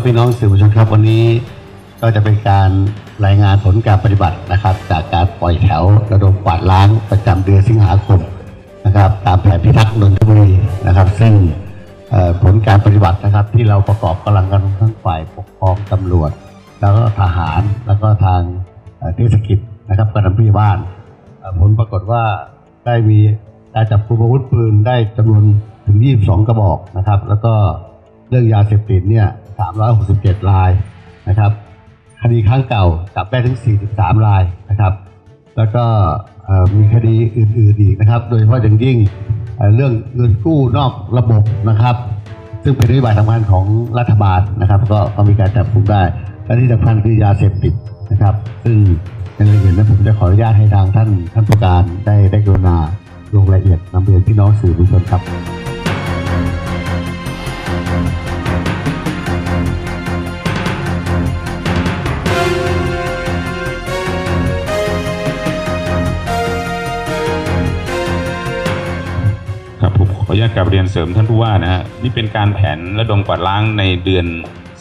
พี่น้องสื่อมวลชนครับวันนี้ก็จะเป็นการรายงานผลการปฏิบัตินะครับ จากการปล่อยแถวระดมกวาดล้างประจำเดือนสิงหาคมนะครับ ตามแผนพิทักษ์นนทบุรีนะครับ ซึ่งผลการปฏิบัตินะครับ ที่เราประกอบกำลังกันทั้งฝ่ายปกครองตำรวจ แล้วก็ทหารแล้วก็ทางเทศกิจนะครับกำลังผู้ใหญ่บ้าน ผลปรากฏว่าได้มีการจับกลุ่มอาวุธปืนได้จำนวนถึง 22 กระบอกนะครับ แล้วก็ เรื่องยาเสพติดเนี่ย 367 รายนะครับ คดีครั้งเก่าจับได้ถึง 43 รายนะครับ แล้วก็มีคดีอื่นๆอีกนะครับ โดยเฉพาะอย่างยิ่งเรื่องเงินกู้นอกระบบนะครับ ซึ่งเป็นนโยบายสำคัญของรัฐบาลนะครับ ก็ก็มีการจับกุมได้และที่สำคัญคือยาเสพติดนะครับ ซึ่งในรายละเอียดนั้นผมจะขออนุญาตให้ทางท่านท่านผู้การได้ได้กรุณาลงรายละเอียดนำเรียนพี่น้องสื่อมวลชนครับ ออนุญาตกลับเรียนเสริมท่านผู้ว่านะฮะนี่เป็นการแผนระดมกวาดล้างในเดือน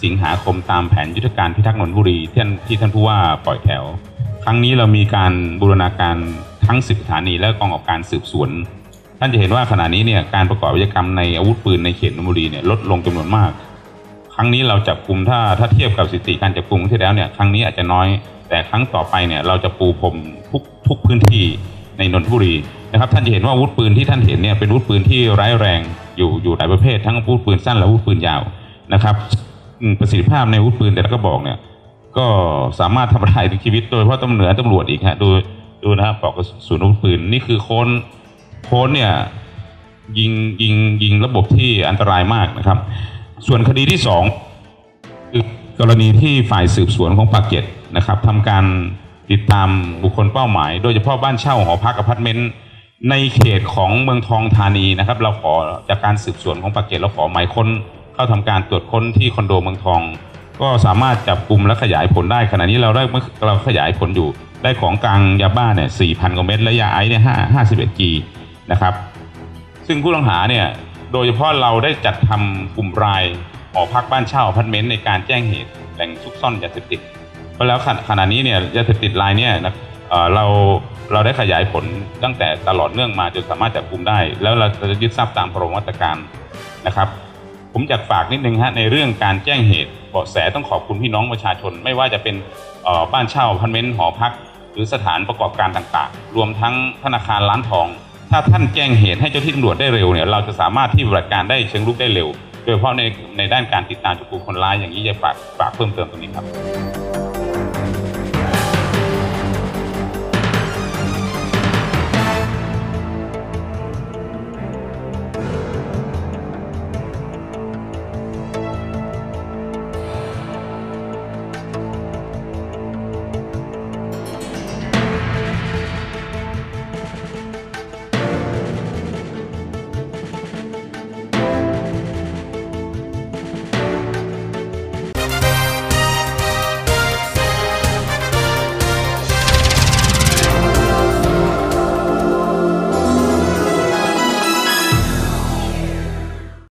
สิงหาคมตามแผนยุทธการพิทักษ์นนทบุรีที่ท่านที่ท่านผู้ว่าปล่อยแถว ครั้งนี้เรามีการบูรณาการทั้งสิบสถานีและกองกำกับการสืบสวน ท่านจะเห็นว่าขณะนี้เนี่ยการประกอบอาชากรรมในอาวุธปืนในเขตนนทบุรีเนี่ยลดลงจำนวนมาก ครั้งนี้เราจับกลุ่มถ้าถ้าเทียบกับสถิติการจับกลุ่มที่แล้วเนี่ยครั้งนี้อาจจะน้อย แต่ครั้งต่อไปเนี่ยเราจะปูพรมทุกทุกพื้นที่ ในนนทบุรีนะครับท่านจะเห็นว่าอาวุธปืนที่ท่านเห็นเนี่ยเป็นอาวุธปืนที่ร้ายแรงอยู่อยู่หลายประเภท ทั้งอาวุธปืนสั้นและอาวุธปืนยาวนะครับประสิทธิภาพในอาวุธปืนแต่ละกระบอกเนี่ยก็สามารถทำลายถึงชีวิตโดยเฉพาะตำรวจตำรวจอีกฮะดูดูนะครับปลอกกระสุนอาวุธปืนนี่คือโค้นโค้นเนี่ยยิงยิงยิงระบบที่อันตรายมากนะครับ ส่วนคดีที่สองคือกรณีที่ฝ่ายสืบสวนของปากเกร็ดนะครับทำการ ติดตามบุคคลเป้าหมาย โดยเฉพาะบ้านเช่าหอพักอพาร์ตเมนต์ในเขตของเมืองทองธานีนะครับ เราขอจากการสืบสวนของปากเกร็ดเราขอหมายค้นเข้าทำการตรวจค้นที่คอนโดเมืองทอง ก็สามารถจับกลุ่มและขยายผลได้ขณะนี้เราได้เราขยายผลอยู่ได้ของกลางยาบ้าเนี่ย4,000กว่าเม็ดและยาไอซ์เนี่ย5 51จีนะครับซึ่งผู้ต้องหาเนี่ยโดยเฉพาะเราได้จัดทำกลุ่มรายหอพักบ้านเช่าอพาร์ตเมนต์ในการแจ้งเหตุแหล่งซุกซ่อนยาเสพติด ราะแล้วขณะขณะนี้เนี่ยยาเสพติดรายเนี่ยนะเราเราได้ขยายผลตั้งแต่ตลอดเนื่องมาจนสามารถจับกลุ่มได้ แล้วเราจะยึดทรัพย์ตามประมมาตการนะครับ ผมอยากฝากนิดนึงฮะในเรื่องการแจ้งเหตุเบาะแสต้องขอบคุณพี่น้องประชาชน ไม่ว่าจะเป็นบ้านเช่าอพาร์ตเมนหอพัก หรือสถานประกอบการต่างๆ รวมทั้งธนาคารร้านทอง ถ้าท่านแจ้งเหตุให้เจ้าที่ตำรวจได้เร็วเนี่ยเราจะสามารถที่ปฏิบัติการได้เชิงลุกได้เร็ว โดยเฉพาะในในด้านการติดตามจับกลุ่มคนร้ายอย่างนี้จะฝากฝากเพิ่มเติมตรงนี้ครับ